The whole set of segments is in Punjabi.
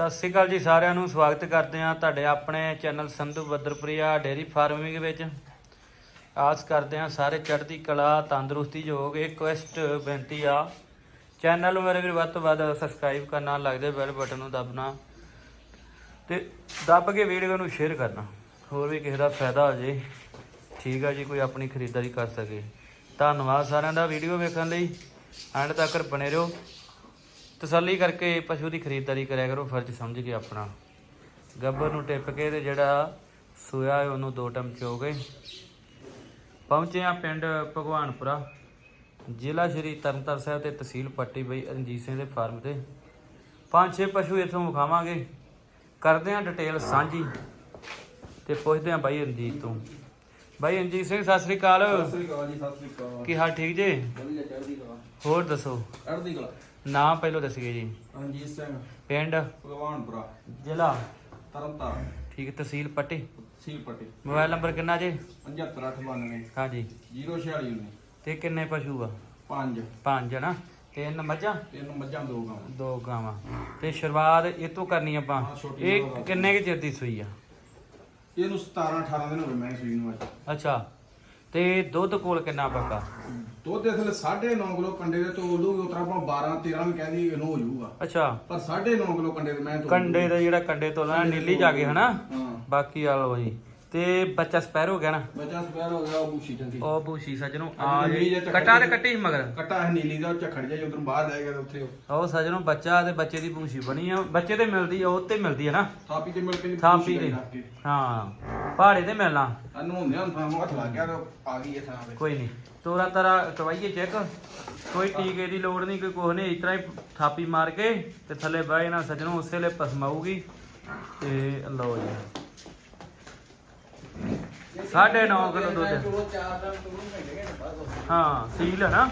ਸਤਿ ਸ੍ਰੀ ਅਕਾਲ ਜੀ ਸਾਰਿਆਂ ਨੂੰ, ਸਵਾਗਤ ਕਰਦੇ ਹਾਂ ਤੁਹਾਡੇ ਆਪਣੇ ਚੈਨਲ ਸੰਧੂ ਬੱਦਰਪ੍ਰਿਆ ਡੇਰੀ ਫਾਰਮਿੰਗ ਵਿੱਚ। ਆਸ ਕਰਦੇ ਹਾਂ ਸਾਰੇ ਚੜ੍ਹਦੀ ਕਲਾ, ਤੰਦਰੁਸਤੀ ਯੋਗ ਰਿਕੁਐਸਟ ਬੇਨਤੀ ਆ। ਚੈਨਲ ਨੂੰ ਮੇਰੇ ਵੀਰ ਵੱਧ ਤੋਂ ਵੱਧ ਸਬਸਕ੍ਰਾਈਬ ਕਰਨਾ, ਲੱਗਦੇ ਬੈਲ ਬਟਨ ਨੂੰ ਦਬਣਾ ਤੇ ਦੱਬ ਕੇ ਵੀਡੀਓ ਨੂੰ ਸ਼ੇਅਰ ਕਰਨਾ, ਹੋਰ ਵੀ ਕਿਸੇ ਦਾ ਫਾਇਦਾ ਹੋ ਜੇ, ਠੀਕ ਆ ਜੀ, ਕੋਈ ਆਪਣੀ ਖਰੀਦਦਾਰੀ ਕਰ ਸਕੇ। ਧੰਨਵਾਦ ਸਾਰਿਆਂ ਦਾ ਵੀਡੀਓ ਵੇਖਣ ਲਈ, ਐਂਡ ਤੱਕ ਬਣੇ ਰਹੋ। ਤਸੱਲੀ ਕਰਕੇ ਪਸ਼ੂ ਦੀ ਖਰੀਦਦਾਰੀ ਕਰਿਆ ਕਰੋ ਫਰਜ਼ ਸਮਝ ਕੇ ਆਪਣਾ। ਗੱਬਰ ਨੂੰ ਟਿੱਪ ਕੇ ਤੇ ਜਿਹੜਾ ਸੋਇਆ ਉਹਨੂੰ ਦੋ ਟਮ ਚੋਗੇ। ਪਹੁੰਚੇ ਆ ਪਿੰਡ ਭਗਵਾਨਪੁਰਾ। ਜ਼ਿਲ੍ਹਾ ਸ਼੍ਰੀ ਤਰਨਤਾਰਨ ਸਾਹਿਬ ਤੇ ਤਹਿਸੀਲ ਪੱਟੀ ਬਈ ਰਣਜੀਤ ਸਿੰਘ ਦੇ ਫਾਰਮ ਤੇ। ਪੰਜ ਛੇ ਪਸ਼ੂ ਇੱਥੋਂ ਵਿਖਾਵਾਂਗੇ। ਕਰਦੇ ਆ ਡਿਟੇਲ ਸਾਂਝੀ ਤੇ ਪੁੱਛਦੇ ਆ ਬਾਈ ਰਣਜੀਤ ਤੋਂ। ਬਾਈ ਰਣਜੀਤ ਸਿੰਘ ਸਤਿ ਸ੍ਰੀ ਅਕਾਲ। ਸਤਿ ਸ੍ਰੀ ਅਕਾਲ ਜੀ ਸਤਿ ਸ੍ਰੀ ਅਕਾਲ। ਕੀ ਹਾਲ ਠੀਕ ਜੇ? ਵਧੀਆ ਚੜ੍ਹਦੀ ਕਲਾ। ਹੋਰ ਦੱਸੋ। ਚੜ੍ਹਦੀ ਕਲਾ। ਨਾਮ ਪਹਿਲਾਂ ਦੱਸੀਏ ਜੀ। ਰਣਜੀਤ ਸਿੰਘ ਪਿੰਡ? ਭਗਵਾਨਪੁਰਾ। ਜ਼ਿਲ੍ਹਾ? ਤਰਨਤਾਰਨ। ਠੀਕ ਤਹਿਸੀਲ ਪੱਟੀ? ਸੀਲਪੱਟੀ ਮੋਬਾਈਲ ਨੰਬਰ ਕਿੰਨਾ ਜੇ? 75892 ਹਾਂਜੀ। 046 ਤੇ ਕਿੰਨੇ ਪਸ਼ੂ ਆ? 5 ਪੰਜ ਨਾ? ਤਿੰਨ ਮੱਝਾਂ? ਤਿੰਨ ਮੱਝਾਂ ਦੋ ਗਾਵਾਂ। ਦੋ ਗਾਵਾਂ। ਤੇ ਸ਼ੁਰੂਆਤ ਇਹ ਤੋਂ ਕਰਨੀ ਆਪਾਂ। ਹਾਂ, ਛੋਟੀ ਇਹ। ਕਿੰਨੇ ਕੁ ਚਿਰ ਦੀ ਸੂਈ ਆ? ਇਹਨੂੰ 17 18 ਦਿਨ ਹੋ ਗਏ ਮੈਂ ਸੂਈ ਨੂੰ ਅੱਜ। ਅੱਛਾ। ਤੇ ਦੁੱਧ ਕੋਲ ਕਿੰਨਾ ਪੱਕਾ? ਦੁੱਧ ਦੇ ਥੱਲੇ 9.5 ਕਿਲੋ ਕੰਡੇ ਦੇ ਤੋਲ ਦੂਗੀ ਉਤਰਾ ਆਪਾਂ 12 13 ਵੀ ਕਹਿੰਦੀ ਇਹਨੂੰ ਹੋ ਜਾਊਗਾ। ਅੱਛਾ। ਪਰ 9.5 ਕਿਲੋ ਕੰਡੇ ਦੇ ਮੈਂ ਤੋਲ ਕੰਡੇ ਦਾ ਜਿਹੜਾ ਕੰਡੇ ਤੋਂ ਲੈਣਾ ਨੀਲੀ ਜਾ ਕੇ ਹਨਾ? ਬਾਕੀ ਆ ਲੋ ਜੀ। ਤੇ ਬੱਚਾ ਸਪੈਰ ਹੋ ਗਿਆ ਨਾ? ਬੱਚਾ ਸਪੈਰ ਹੋ ਗਿਆ ਉਹ ਬੂਸ਼ੀ ਚੰਗੀ। ਉਹ ਬੂਸ਼ੀ ਸਜਣੋ ਆ ਨੀਲੀ ਚੱਕਰ ਕਟਾ ਤੇ ਕੱਟੀ ਸੀ ਮਗਰ? ਕੱਟਾ ਹੈ ਨੀਲੀ ਦਾ ਝਖੜ ਜਾ ਉਧਰ ਬਾਹਰ ਲੈ ਗਿਆ ਤੇ ਉੱਥੇ ਉਹ। ਉਹ ਸਜਣੋ ਬੱਚਾ ਤੇ ਬੱਚੇ ਦੀ ਬੂਸ਼ੀ ਬਣੀ ਆ। ਬੱਚੇ ਤੇ ਮਿਲਦੀ ਆ ਉਹ ਤੇ ਮਿਲਦੀ ਆ ਨਾ। ਥਾਪੀ ਤੇ ਮਿਲ ਕੇ ਥਾਪੀ ਦੇ ਹਾਂ ਪਹਾੜੇ ਤੇ ਮਿਲਣਾ। ਅਨੂ ਹੁੰਦੇ ਹਨ ਥਾਂ ਹੱਥ ਲੱਗ ਗਿਆ ਤੇ ਆ ਗਈ ਇਹ ਥਾਂ ਤੇ। ਕੋਈ ਨਹੀਂ। ਤੋਰਾ ਤਰਾ ਕਵਾਈਏ ਚੈੱਕ। ਕੋਈ ਟੀਕੇ ਦੀ ਲੋੜ ਨਹੀਂ ਕੋਈ ਕੁਛ ਨਹੀਂ। ਇਸ ਤਰ੍ਹਾਂ ਹੀ ਥਾਪੀ ਮਾਰ ਕੇ ਤੇ ਥੱਲੇ ਬਹਿ ਨਾ ਸਜਣੋ ਉਸੇ ਵੇਲੇ ਪਸਮਾਊਗੀ। ਤੇ ਲਓ ਜੀ। ਸਾਢੇ ਨੌ ਕਿਲੋ ਦੁੱਧ। ਹਾਂ ਸੀਲ ਹੈ ਨਾ।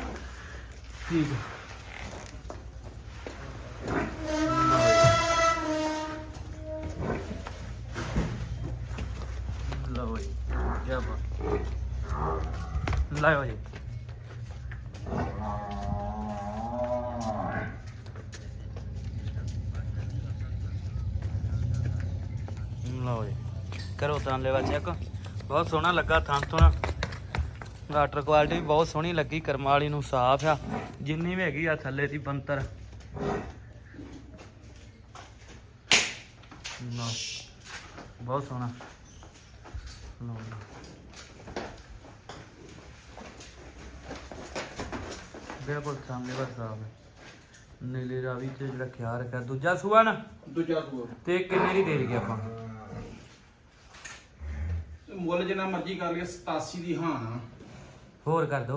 ਠੀਕ ਹੈ। ਲਓ ਜੀ ਜਬ ਲਾਓ ਜੀ। ਲਓ ਜੀ। ਕਰੋ ਤਾਂ ਲੈਵਾ ਚੈੱਕ। ਬਹੁਤ ਸੋਹਣਾ ਲੱਗਾ ਥਾਂ ਤੋਂ ਵਾਟਰ ਕੁਆਲਿਟੀ ਵੀ ਬਹੁਤ ਸੋਹਣੀ ਲੱਗੀ ਕਰਮਾ ਵਾਲੀ ਨੂੰ ਸਾਫ਼ ਆ। ਜਿੰਨੀ ਵੀ ਹੈਗੀ ਆ ਥੱਲੇ ਦੀ ਬੰਤਰ ਬਹੁਤ ਸੋਹਣਾ। ਜੀ। ਬਿਲਕੁਲ ਸਾਹਮਣੇ ਬਸ ਸਾਹਮਣੇ ਨੀਲੇ ਰਾਵੀ ਤੇ ਜਿਹੜਾ ਖਿਆਲ ਰੱਖਿਆ ਦੂਜਾ ਸੂਆ ਨਾ? ਦੂਜਾ ਸੂਆ। ਤੇ ਕਿੰਨੇ ਦੀ ਦੇ ਦਈਏ ਆਪਾਂ? ਮੁੱਲ ਜਿੰਨਾ ਮਰਜ਼ੀ ਕਰ ਲਈਏ 87 ਦੀ ਹਾਂ ਨਾ ਹੋਰ ਕਰ ਦੋ।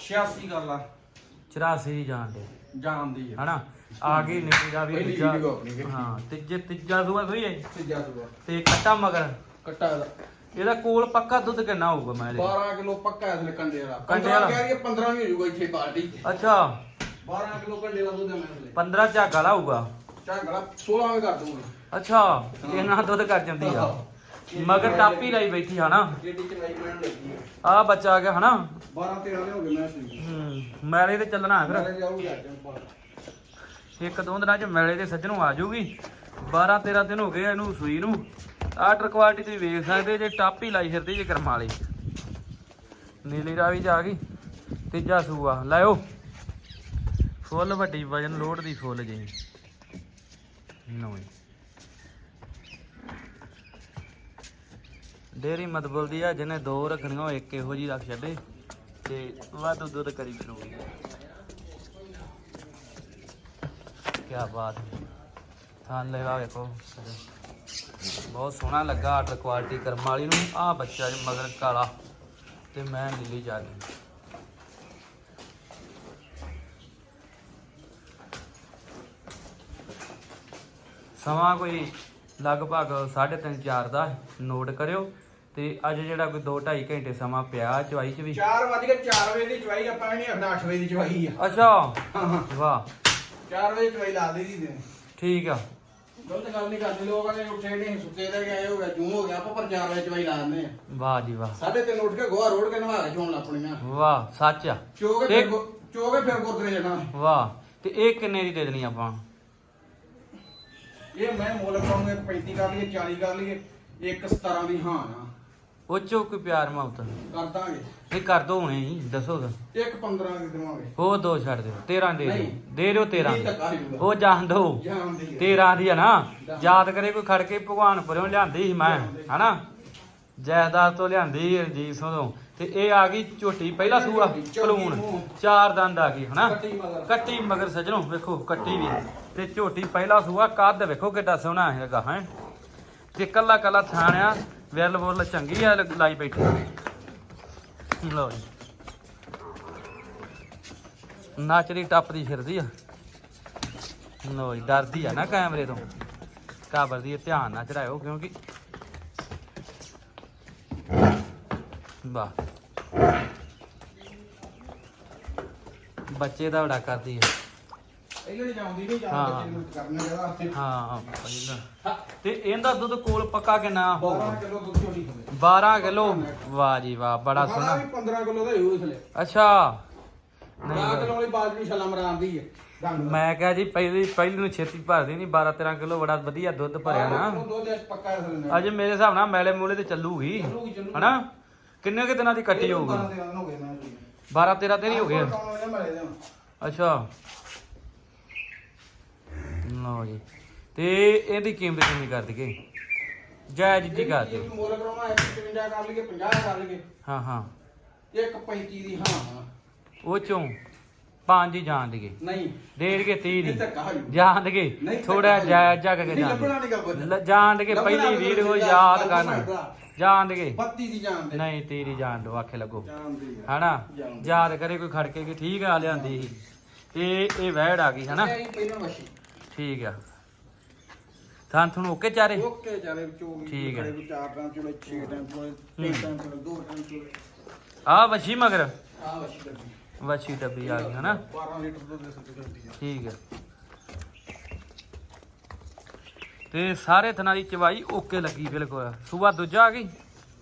86 ਕਰ ਲਾ। 84 ਦੀ ਜਾਣ ਦੇ। ਜਾਣਦੀ ਆ। ਹਨਾ? ਆ ਗਈ ਨੀਲੀ ਪਹਿਲੀ ਦੂਜਾ ਵੀਡੀਓ ਆਪਣੀ ਵੇਖੀ। ਹਾਂ ਤੀਜੇ ਤੀਜਾ ਸੂਆ ਸੋਈ ਹੈ ਤੀਜਾ ਸੂਆ। ਤੇ ਕੱਟਾ ਮਗਰ। ਕੱਟਾ ਇਹਦਾ। ਇਹਦਾ ਕੋਲ ਪੱਕਾ ਦੁੱਧ ਕਿੰਨਾ ਹੋਊਗਾ ਮੈਂ ਇਹਦੇ 12 ਕਿਲੋ ਪੱਕਾ ਇਸ ਕੰਡੇ ਵਾਲਾ। ਕੰਡੇ 15 ਵਾਲਾ। ਕਹਿ ਰਹੀ 15 ਵੀ ਹੋ ਜਾਊਗਾ ਇੱਥੇ 'ਚ। ਅੱਛਾ। 12 ਕਿਲੋ ਕੰਡੇ ਦਾ ਦੁੱਧ ਹੈ ਮੈਂ ਲਈ। 15 ਝਾਗਾ ਲਾ ਹੋਊਗਾ। ਝਾਗੜਾ 16 ਵੀ ਕਰ ਦੂੰਗਾ। ਅੱਛਾ ਇਹਨਾਂ ਦੁੱਧ ਕਰ ਜਾਂਦੀ ਆ। ਮਗਰ ਟਾਪੀ ਲਾਈ ਬੈਠੀ ਹਨਾ। ਕਿਹੜੀ ਚੰਗਾਈ ਪੈਣ ਲੱਗੀ ਹੈ ਆ ਬੱਚਾ ਆ ਗਿਆ ਹਨਾ। 12 13 ਦੇ ਹੋ ਗਏ ਮੈਂ ਸੂਈ ਹੂੰ ਮੈਲੇ ਤੇ ਚੱਲਣਾ ਹੈ ਫਿਰ ਜਾਊਗੀ। ਇੱਕ ਦੋ ਦਿਨਾਂ ਚ ਮੈਲੇ ਦੇ ਸੱਜਣੋਂ ਆ ਜਾਊਗੀ। 12 13 ਦਿਨ ਹੋ ਗਏ ਆ ਇਹਨੂੰ ਸੂਈ ਨੂੰ। ਆਰਡਰ ਕੁਆਲਿਟੀ ਤੁਸੀਂ ਵੇਖ ਸਕਦੇ ਜੇ ਟਾਪੀ ਲਾਈ ਫਿਰਦੀ ਜੇ ਕਰਮ ਵਾਲੀ। ਨੀਲੀ ਰਾਵੀ ਜਾ ਗਈ ਤੀਜਾ ਸੂਆ। ਲਾਇਓ। ਫੁੱਲ ਵੱਡੀ ਵਜਨ ਲੋਡ ਦੀ ਫੁੱਲ ਜੀ। ਨੋਈ ਡੇਰੀ ਮਤਬਲ ਦੀ ਆ, ਜਿਹਨੇ ਦੋ ਰੱਖਣੀਆਂ, ਉਹ ਇੱਕ ਇਹੋ ਜੀ ਰੱਖ ਛੱਡੇ ਤੇ ਵੱਧ ਦੁੱਧ ਕਰੀ ਫਿਰੂਗੀ। ਕੀ ਬਾਤ ਹੈ। ਥਾਂ ਲੈਵਾ ਵੇਖੋ। ਬਹੁਤ ਸੋਹਣਾ ਲੱਗਾ ਆਰਡਰ ਕੁਆਲਿਟੀ ਕਰਮ ਵਾਲੀ ਨੂੰ। ਆ ਬੱਚਾ ਜੀ ਮਗਰ ਕਾਲਾ ਤੇ ਮੈਂ ਨੀਲੀ ਜਾ ਰਹੀ। ਸਮਾਂ ਕੋਈ ਲਗਭਗ 3.5 4 ਦਾ ਨੋਟ ਕਰਿਓ। ਤੇ ਅੱਜ ਜਿਹੜਾ ਕੋਈ 2 2.5 ਘੰਟੇ ਸਮਾਂ ਪਿਆ ਚਵਾਈ ਚ ਵੀ? 4 ਵਜ ਕੇ 4 ਵਜੇ ਦੀ ਚਵਾਈ ਆਪਾਂ ਨਹੀਂ 8 ਵਜੇ ਦੀ ਚਵਾਈ ਆ। ਅੱਛਾ। ਵਾਹ। 4 ਵਜੇ ਚਵਾਈ ਲਾ ਦੇ ਦੀ ਦੇ ਠੀਕ ਆ। ਗਲਤ ਗੱਲ ਨਹੀਂ ਕਰਦੇ ਲੋਕ ਕਹਿੰਦੇ ਉੱਠੇ ਨਹੀਂ ਸੁੱਤੇ ਦੇ ਗਏ ਹੋ ਗਿਆ ਜੂੰ ਹੋ ਗਿਆ ਆਪਾਂ ਪਰ 4 ਵਜੇ ਚਵਾਈ ਲਾ ਦਿੰਦੇ ਆ। ਵਾਹ ਜੀ ਵਾਹ। ਸਾਢੇ ਤਿੰਨ ਉੱਠ ਕੇ ਗੋਹਾ ਰੋੜ ਕੇ ਨਵਾ ਕੇ ਚੋਣ ਲੱਪਣੀਆਂ ਵਾਹ ਸੱਚ ਆ। ਚੋਗੇ ਫਿਰ ਚੋਗੇ ਫਿਰ ਗੁਰਦੁਆਰੇ ਜਾਣਾ। ਵਾਹ ਤੇ ਇਹ ਕਿੰਨੇ ਦੀ ਦੇ ਦੇਣੀ ਆਪਾਂ ਇਹ ਮੈਂ ਮੁੱਲ ਪਾਉਂਗਾ 35 ਕਰ ਲਈਏ 40 ਕਰ ਲਈਏ ਇੱਕ 17 ਦੀ ਹਾਂ ਨਾ। ਉਹ ਚੋਂ ਕੋਈ ਪਿਆਰ ਮੁਹੱਬਤ। ਕਰ ਦਾਂਗੇ ਇਹ ਕਰ ਦੋ ਹੁਣੇ ਹੀ ਦੱਸੋ ਤਾਂ। ਇੱਕ 15 ਦੀ ਦੇਵਾਂਗੇ। ਉਹ ਦੋ ਛੱਡ ਦਿਓ 13 ਦੇ ਦਿਓ। ਨਹੀਂ। ਦੇ ਦਿਓ 13 ਵੀਹ ਧੱਕਾ ਹੀ ਹੋਊਗਾ। ਉਹ ਜਾਣ ਦੋ। ਜਾਣ ਦੀ ਹੈ। 13 ਦੀ ਆ ਨਾ। ਯਾਦ ਕਰੇ ਕੋਈ ਖੜ ਕੇ ਭਗਵਾਨਪੁਰੋਂ ਲਿਆਂਦੀ ਸੀ ਮੈਂ ਹਨਾ? ਜੈਦਾਰ ਤੋਂ ਲਿਆਂਦੀ ਸੀ ਰਣਜੀਤ ਸਿੰਘ ਤੋਂ। ਤੇ ਇਹ ਆ ਗਈ ਝੋਟੀ ਪਹਿਲਾ ਸੂਆ ਭਲੂਣ ਚਾਰ ਦੰਦ ਆ ਗਈ ਹਨਾ? ਕੱਟੀ ਮਗਰ। ਕੱਟੀ ਮਗਰ ਸਜਣੋ ਵੇਖੋ ਕੱਟੀ ਵੀ। ਤੇ ਝੋਟੀ ਪਹਿਲਾ ਸੂਆ ਕੱਦ ਵੇਖੋ ਕਿੱਡਾ ਸੋਹਣਾ ਹੈਗਾ ਹੈ? ਤੇ ਕੱਲਾ ਕੱਲਾ ਥਾਣਿਆ ਵੈਲ ਬੁੱਲ ਚੰਗੀ ਆ ਲਾਈ ਬੈਠੀ। ਲਓ ਜੀ। ਨਾਚਰੀ ਟੱਪਦੀ, ਫਿਰਦੀ ਆ। ਲਓ ਜੀ, ਡਰਦੀ ਆ ਨਾ ਕੈਮਰੇ ਤੋਂ। ਕਾਬਰਦੀ ਦੀ ਧਿਆਨ ਨਾ ਚੜਾਇਓ, ਕਿਉਂਕਿ ਵਾਹ। ਬੱਚੇ ਦਾ ਬੜਾ ਕਰਦੀ ਹੈ ਜਿਹੜੀ ਜਾਂਦੀ ਨਹੀਂ ਹਾਂ। ਜਾਂਦੀ ਨੂੰ ਕਰਨੇ ਜਗਾ ਹੱਥੇ ਹਾਂ ਪਹਿਲਾਂ। ਤੇ ਇਹਦਾ ਦੁੱਧ ਕੋਲ ਪੱਕਾ ਕਿੰਨਾ 12 ਹੋਊਗਾ ਕਿਲੋ ਦੁੱਧ ਝੋਲੀ ਹੋਵੇ 12 ਕਿਲੋ? ਵਾਹ ਜੀ ਵਾਹ ਬੜਾ ਖਾਣਾ ਸੋਹਣਾ। ਵੀ 15 ਕਿਲੋ ਦਾ ਹੀ ਥਲੇ। ਅੱਛਾ। 10 ਨਹੀਂ ਕਿਲੋ ਵਾਲੀ ਬਾਲਟੀ ਛੱਲਾ ਮਰਾਂਦੀ ਹੈ ਡੰਗ ਦਾ। ਮੈਂ ਕਿਹਾ ਜੀ ਪਹਿਲੀ ਪਹਿਲੀ ਨੂੰ ਛੇਤੀ ਭਰਦੀ ਨਹੀਂ 12 13 ਕਿਲੋ ਬੜਾ ਵਧੀਆ ਦੁੱਧ ਭਰਿਆ ਨਾ। ਉਹ ਦੁੱਧ ਇਸ ਪੱਕਾ ਹੈ ਥਲੇ। ਅਜੇ ਮੇਰੇ ਹਿਸਾਬ ਨਾਲ ਮੈਲੇ ਮੂਲੇ ਤੇ ਚੱਲੂਗੀ। ਚੱਲੂਗੀ, ਚੱਲੂਗੀ। ਹਨਾ? ਕਿੰਨੇ ਕਿ ਦਿਨਾਂ ਦੀ ਕੱਟੀ ਹੋਊਗੀ? 12 ਦਿਨ ਹੋ ਗਏ ਨਾ ਜੀ। 12 13 ਤੇ ਨਹੀਂ ਹੋ ਗਏ। ਕੰਮ ਇਹਨੇ ਮਰੇ ਦੇ ਹੁਣ। ਅੱਛਾ। ਲਓ ਜੀ। ਤੇ ਇਹਦੀ ਕੀਮਤ ਕਿੰਨੀ ਕਰ ਦਈਏ? ਜਾਇਜ਼ ਜੀ ਕਰ ਦਿਓ। ਮੁੱਲ ਕਰਾਉਣਾ 55 ਕਰ ਲਈਏ 50 ਕਰ ਲਈਏ। ਹਾਂ ਹਾਂ। ਇੱਕ 35 ਦੀ ਹਾਂ ਹਾਂ। ਉਹ ਚੋਂ ਪੰਜ ਹੀ ਜਾਣ ਦਈਏ। ਨਹੀਂ। ਡੇਢ ਕੇ 30 ਇਹ ਧੱਕਾ ਦੀ। ਜਾਣ ਨਹੀਂ, ਥੋੜਾ। ਜਾਇਜ਼ ਜਾ ਕੇ ਜਾਣ ਜਾਣ ਲੱਭਣਾ ਪਹਿਲੀ ਵੀਡੀਓ ਯਾਦ ਕਰਨ। ਜਾਣ ਦਈਏ। 32 ਦੀ ਜਾਣ ਦੇ। ਨਹੀਂ ਤੇਰੀ ਜਾਣ ਦੋ ਆਖੇ ਲੱਗੋ। ਹਨਾ। ਯਾਦ ਕਰੇ ਕੋਈ ਖੜ ਕੇ ਕਿ ਠੀਕ ਆ ਲਿਆਂਦੀ ਸੀ। ਤੇ ਇਹ ਵਹਿੜ ਆ ਗਈ ਹਨਾ? ਠੀਕ ਆ। ਥਾਂ ਤੁਹਾਨੂੰ ਓਕੇ ਚਾਰੇ? ਓਕੇ ਚਾਰੇ ਚੋਗੀ ਠੀਕ ਹੈ। ਖੜੇ ਕੋਈ ਚਾਰ ਟਾਈਮ ਚੋਲੇ 6 ਟਾਈਮ ਚੋਲੇ 3 ਟਾਈਮ ਚੋਲੇ 2 ਟਾਈਮ ਚੋਲੇ ਆ ਵਛੀ ਮਗਰ? ਆ ਮੱਛੀ ਕਰਦੀ ਵਛੀ ਡੱਬੀ ਆ ਗਈ ਹਨਾ? 12 ਲੀਟਰ ਦੁੱਧ ਦੇ ਸਕਦੇ ਕਰਦੀ ਆ। ਠੀਕ ਹੈ ਤੇ ਸਾਰੇ ਥਣਾ ਦੀ ਚਵਾਈ ਓਕੇ ਲੱਗੀ ਬਿਲਕੁਲ। ਸੂਆ ਦੂਜਾ ਆ ਗਈ?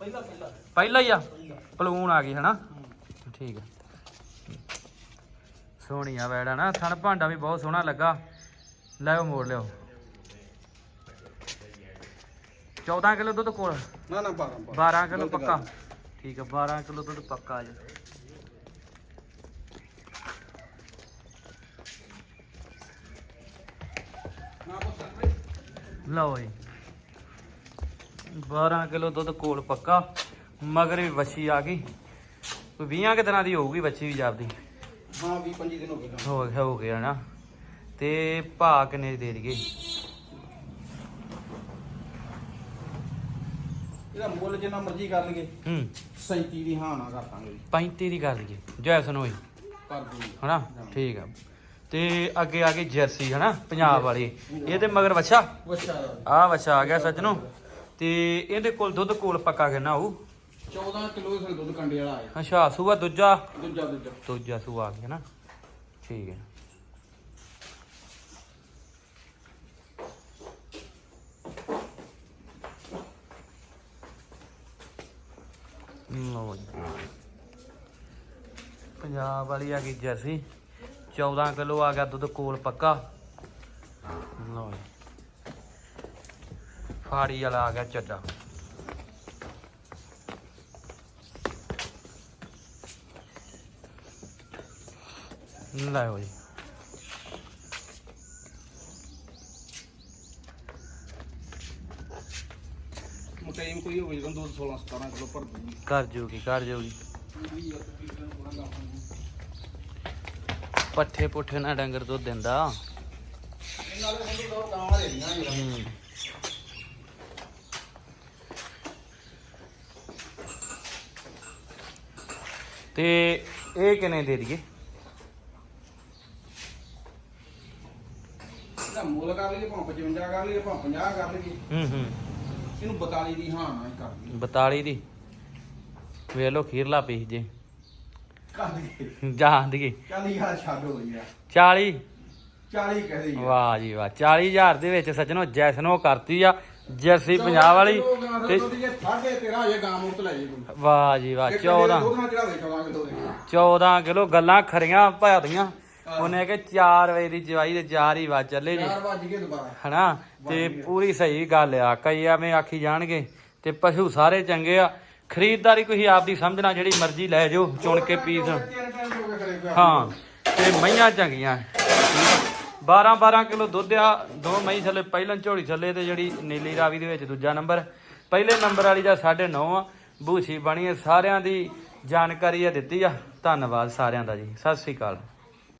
ਪਹਿਲਾਂ ਪਹਿਲਾਂ। ਪਹਿਲਾ ਹੀ ਆ? ਪਲੂਣ ਆ ਗਈ ਹਨਾ? ਠੀਕ ਹੈ। ਸੋਹਣੀ ਆ। ਵੈੜਾ ਨਾ। ਥਣ ਭਾਂਡਾ ਵੀ ਬਹੁਤ ਸੋਹਣਾ ਲੱਗਾ। ਲੈਓ ਮੋੜ ਲਿਓ 14 ਕਿਲੋ ਦੁੱਧ ਕੋਲ? ਨਾ ਨਾ 12 12 ਕਿਲੋ ਪੱਕਾ? ਠੀਕ ਹੈ 12 ਕਿਲੋ ਦੁੱਧ ਪੱਕਾ ਜੀ। ਲਓ ਜੀ। 12 ਕਿਲੋ ਦੁੱਧ ਕੋਲ ਪੱਕਾ। ਮਗਰ ਵੀ ਵੱਛੀ ਆ ਗਈ। ਕੋਈ 20 ਕਿ ਦਿਨਾਂ ਦੀ ਹੋਊਗੀ ਵੱਛੀ ਵੀ ਜਾਪਦੀ। ਹਾਂ 20 25 ਦਿਨ ਹੋ ਗਏ। ਨਾ। ਹੋ ਗਿਆ ਹੋ ਗਿਆ ਨਾ। ਤੇ ਭਾ ਕਿੰਨੇ ਦੀ ਦਈਏ ਇਹਦਾ ਮੁੱਲ ਜਿੰਨਾ ਮਰਜ਼ੀ ਕਰ ਲਈਏ। ਹੂੰ। 37 ਦੀ ਹਾਂ ਨਾ ਕਰ ਦਾਂਗੇ। 35 ਦੀ ਕਰ ਦਈਏ ਜੈਸਨ ਹੋਈ ਕਰ ਦੂੰਗੀ। ਹਨਾ? ਠੀਕ ਆ। ਤੇ ਅੱਗੇ ਆ ਗਈ ਜਰਸੀ ਹਨਾ? ਪੰਜਾਬ ਵਾਲੀ। ਇਹਦੇ ਮਗਰ ਵੱਛਾ? ਵੱਛਾ। ਆ ਵੱਛਾ ਆ ਗਿਆ ਸੱਜਣੋ। ਤੇ ਇਹਦੇ ਕੋਲ ਦੁੱਧ ਕੋਲ ਪੱਕਾ ਕਿੰਨਾ ਹੋਊ? 14 ਕਿਲੋ ਦੇ ਦੁੱਧ ਕੰਡੇ ਵਾਲਾ ਆਇਆ। ਅੱਛਾ ਸੂਆ ਦੂਜਾ? ਦੂਜਾ ਦੂਜਾ। ਦੂਜਾ ਸੂਆ ਆ ਗਿਆ ਨਾ। ਠੀਕ ਹੈ ਲਓ ਜੀ ਪੰਜਾਬ ਵਾਲੀ ਆ ਗਈ ਜਰਸੀ। 14 ਕਿਲੋ ਆ ਗਿਆ ਦੁੱਧ ਕੋਲ ਪੱਕਾ। ਲਓ ਜੀ। ਫਾੜੀ ਵਾਲਾ ਆ ਗਿਆ ਚੱਡਾ। ਲਓ ਜੀ। ਮਕੈਮ ਕੋਈ ਹੋਵੇ ਜਦੋਂ ਦੁੱਧ 16 17 ਕਿਲੋ ਭਰ ਦੂੰਗੀ ਕਰ ਜੂਗੀ ਕਰ ਜੂਗੀ। ਪੱਠੇ ਪੁੱਠੇ ਨਾਲ ਡੰਗਰ ਦੁੱਧ ਦਿੰਦਾ। ਹੀ ਤੇ ਇਹ ਕਿੰਨੇ ਦੇ ਦਈਏ? ਇਹਦਾ ਮੁੱਲ ਕਰ ਲਈਏ ਭਾਵੇਂ 55 ਕਰ ਲਈਏ ਭਾਵੇਂ 50 ਕਰ ਲਈਏ। ਹੂੰ ਹੂੰ। ਇਹਨੂੰ 42 ਦੀ ਹਾਂ ਨਾ ਹੀ ਕਰ ਦਈਏ 42 ਦੀ। ਵੇਖ ਲੋ ਖੀਰਲਾ ਪੀਸ ਜੇ। ਦਈਏ ਜਾਣ ਦੀਏ ਚੱਲ ਯਾਰ ਛੱਡ ਯਾਰ 40 40 ਕਹਿ ਦਈਏ। ਵਾਹ ਜੀ ਵਾਹ 40000 ਦੇ ਵਿੱਚ ਸੱਜਣੋ ਜੈਸਨੋ ਕਰਤੀ ਆ ਜਰਸੀ ਪੰਜਾਬ ਵਾਲੀ। ਤੇ ਸਾਢੇ 13 ਹੋਏ ਗਾਂ ਮੁਕਤ ਲੈ ਜੇ ਕੋਈ ਵਾਹ ਜੀ ਵਾਹ 14 ਦੁੱਧ ਨਾਲ ਚੜਾਵੇ 14 ਕਿਲੋ ਦੇ। 14 ਕਿਲੋ ਗੱਲਾਂ ਖਰੀਆਂ ਭਾਦੀਆਂ ਉਹਨੇ ਕਿ 4 ਵਜੇ ਦੀ ਜਵਾਈ ਤੇ 4 ਹੀ ਵੱਜ ਚੱਲੇ ਜੀ। 4 ਵਜ ਗਏ ਦੁਬਾਰਾ। ਹਨਾ? ਤੇ ਪੂਰੀ ਸਹੀ ਗੱਲ ਆ ਕਈ ਐਵੇਂ ਆਖੀ ਜਾਣਗੇ ਤੇ ਪਸ਼ੂ ਸਾਰੇ ਚੰਗੇ ਆ। ਖਰੀਦਦਾਰੀ ਤੁਸੀਂ ਆਪਦੀ ਸਮਝਣਾ, ਜਿਹੜੀ ਮਰਜ਼ੀ ਲੈ ਜਾਓ, ਚੁਣ ਕੇ ਪੀਸ। ਹਾਂ, ਤੇ ਮਈਆਂ ਚੰਗੀਆਂ। 12 12 ਕਿਲੋ ਦੁੱਧ ਆ, ਦੋ ਮਈ ਥੱਲੇ, ਪਹਿਲਾਂ ਝੋਲੀ ਥੱਲੇ ਤੇ ਜਿਹੜੀ ਨੀਲੀ ਰਾਵੀ ਦੇ ਵਿੱਚ ਦੂਜਾ ਨੰਬਰ। ਪਹਿਲੇ ਨੰਬਰ ਵਾਲੀ ਦਾ 9.5 ਆ ਬੂਛੀ ਬਣੀ ਹੈ ਸਾਰਿਆਂ ਦੀ ਜਾਣਕਾਰੀ ਆ ਦਿੱਤੀ ਆ। ਧੰਨਵਾਦ ਸਾਰਿਆਂ ਦਾ ਜੀ, ਸਤਿ ਸ੍ਰੀ ਅਕਾਲ।